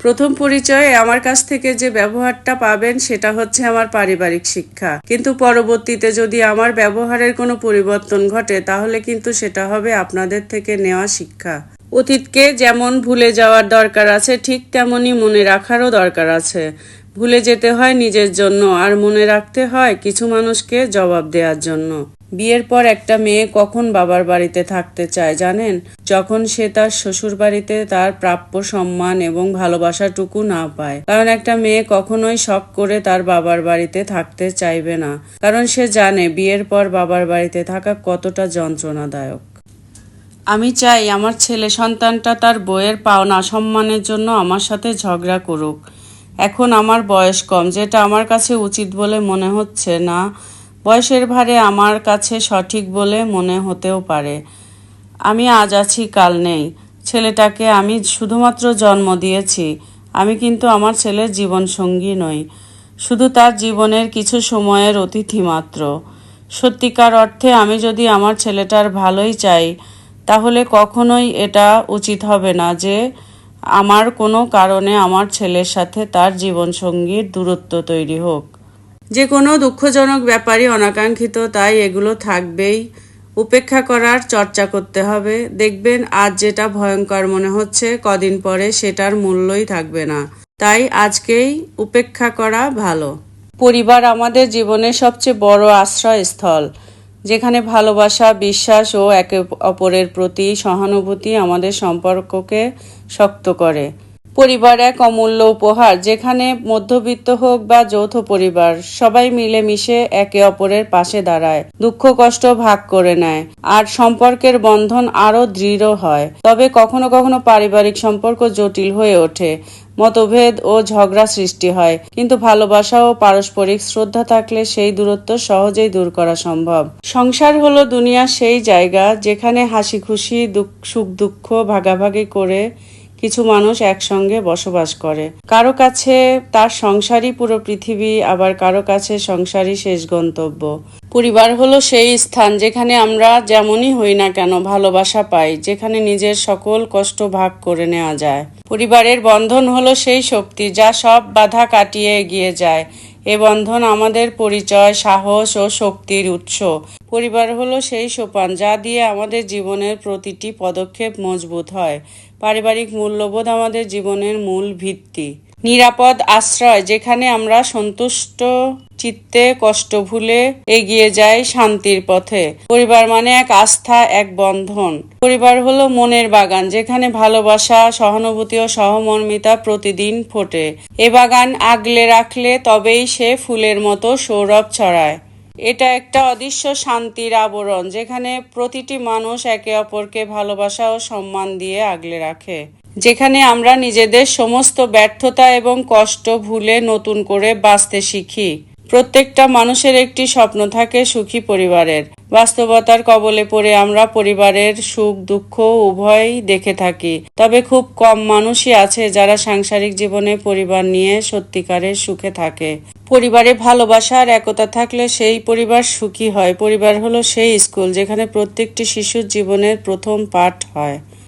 প্রথম পরিচয়ে আমার কাছ থেকে যে ব্যবহারটা পাবেন সেটা হচ্ছে আমার পারিবারিক শিক্ষা। কিন্তু পরবর্তীতে যদি আমার ব্যবহারের কোনো পরিবর্তন ঘটে, তাহলে কিন্তু সেটা হবে আপনাদের থেকে নেওয়া শিক্ষা। অতীতকে যেমন ভুলে যাওয়ার দরকার আছে, ঠিক তেমনই মনে রাখারও দরকার আছে। ভুলে যেতে হয় নিজের জন্য, আর মনে রাখতে হয় কিছু মানুষকে জবাব দেওয়ার জন্য। বিয়ের পর একটা মেয়ে কখন বাবার বাড়িতে থাকতে চায় জানেন? যখন সে তার শ্বশুর বাড়িতে তার প্রাপ্য সম্মান এবং ভালোবাসাটুকু না পায়। কারণ একটা মেয়ে কখনোই শখ করে তার বাবার বাড়িতে থাকতে চাইবে না। কারণ সে জানে বিয়ের পর বাবার বাড়িতে থাকা কতটা যন্ত্রণাদায়ক। আমি চাই আমার ছেলে সন্তানটা তার বইয়ের পাওনা সম্মানের জন্য আমার সাথে ঝগড়া করুক। এখন আমার বয়স কম, যেটা আমার কাছে উচিত বলে মনে হচ্ছে না। বয়সের ভারে আমার কাছে সঠিক বলে মনে হতেও পারে। আমি আজ আছি, কাল নেই। ছেলেটাকে আমি শুধুমাত্র জন্ম দিয়েছি। আমি কিন্তু আমার ছেলের জীবনসঙ্গী নই। শুধু তার জীবনের কিছু সময়ের অতিথি মাত্র। সত্যিকার অর্থে আমি যদি আমার ছেলেটার ভালোই চাই, তাহলে কখনোই এটা উচিত হবে না যে আমার কোনো কারণে আমার ছেলের সাথে তার জীবনসঙ্গীর দূরত্ব তৈরি হোক। যে কোনো দুঃখজনক ব্যাপারই অনাকাঙ্ক্ষিত, তাই এগুলো থাকবেই। উপেক্ষা করার চর্চা করতে হবে। দেখবেন, আজ যেটা ভয়ঙ্কর মনে হচ্ছে, কদিন পরে সেটার মূল্যই থাকবে না। তাই আজকেই উপেক্ষা করা ভালো। পরিবার আমাদের জীবনের সবচেয়ে বড় আশ্রয়স্থল, যেখানে ভালোবাসা, বিশ্বাস ও একে অপরের প্রতি সহানুভূতি আমাদের সম্পর্ককে শক্ত করে। পরিবার এক অমূল্য উপহার, যেখানে মধ্যবিত্ত হোক বা যৌথ পরিবার, সবাই মিলেমিশে একে অপরের পাশে দাঁড়ায়, দুঃখ, কষ্ট ভাগ করে নেয়, আর সম্পর্কের বন্ধন আরও দৃঢ় হয়। তবে কখনো কখনো পারিবারিক সম্পর্ক জটিল হয়ে ওঠে, মতভেদ ও ঝগড়া সৃষ্টি হয়, কিন্তু ভালোবাসা ও পারস্পরিক শ্রদ্ধা থাকলে সেই দূরত্ব সহজেই দূর করা সম্ভব। সংসার হলো দুনিয়ার সেই জায়গা, যেখানে হাসি খুশি সুখ, দুঃখ ভাগাভাগি করে কিছু মানুষ একসঙ্গে বসবাস করে। কারও কাছে তার সংসারই পুরো পৃথিবী, আবার কারও কাছে সংসারই শেষ গন্তব্য। পরিবার হলো সেই স্থান যেখানে আমরা যেমনই হই না কেন ভালোবাসা পাই, যেখানে নিজের সকল কষ্ট ভাগ করে নেওয়া যায়। পরিবারের বন্ধন হলো সেই শক্তি যা সব বাধা কাটিয়ে এগিয়ে যায়। এ বন্ধন আমাদের পরিচয়, সাহস ও শক্তির উৎস। পরিবার হলো সেই সোপান যা দিয়ে আমাদের জীবনের প্রতিটি পদক্ষেপ মজবুত হয়। পারিবারিক মূল্যবোধ আমাদের জীবনের মূল ভিত্তি। নিরাপদ আশ্রয় যেখানে আমরা সন্তুষ্ট চিত্তে কষ্ট ভুলে এগিয়ে যায় শান্তির পথে। পরিবার মানে এক আস্থা, এক বন্ধন। পরিবার হলো মনের বাগান, যেখানে ভালোবাসা, সহানুভূতি ও সহমর্মিতা প্রতিদিন ফোটে। এ বাগান আগলে রাখলে তবেই সে ফুলের মতো সৌরভ ছড়ায়। এটা একটা অদৃশ্য শান্তির আবরণ, যেখানে প্রতিটি মানুষ একে অপরকে ভালোবাসা ও সম্মান দিয়ে আগলে রাখে। যেখানে আমরা নিজেদের সমস্ত ব্যর্থতা এবং কষ্ট ভুলে নতুন করে বাঁচতে শিখি। প্রত্যেকটা মানুষের একটি স্বপ্ন থাকে সুখী পরিবারের। বাস্তবতার কবলে পড়ে আমরা পরিবারের সুখ, দুঃখ, উভয়ই দেখে থাকি। তবে খুব কম মানুষই আছে যারা সাংসারিক জীবনে পরিবার নিয়ে সত্যিকারের সুখে থাকে। পরিবারে ভালোবাসা আর একতা থাকলে সেই পরিবার সুখী হয়। পরিবার হলো সেই স্কুল যেখানে প্রত্যেকটি শিশুর জীবনের প্রথম পাঠ হয়।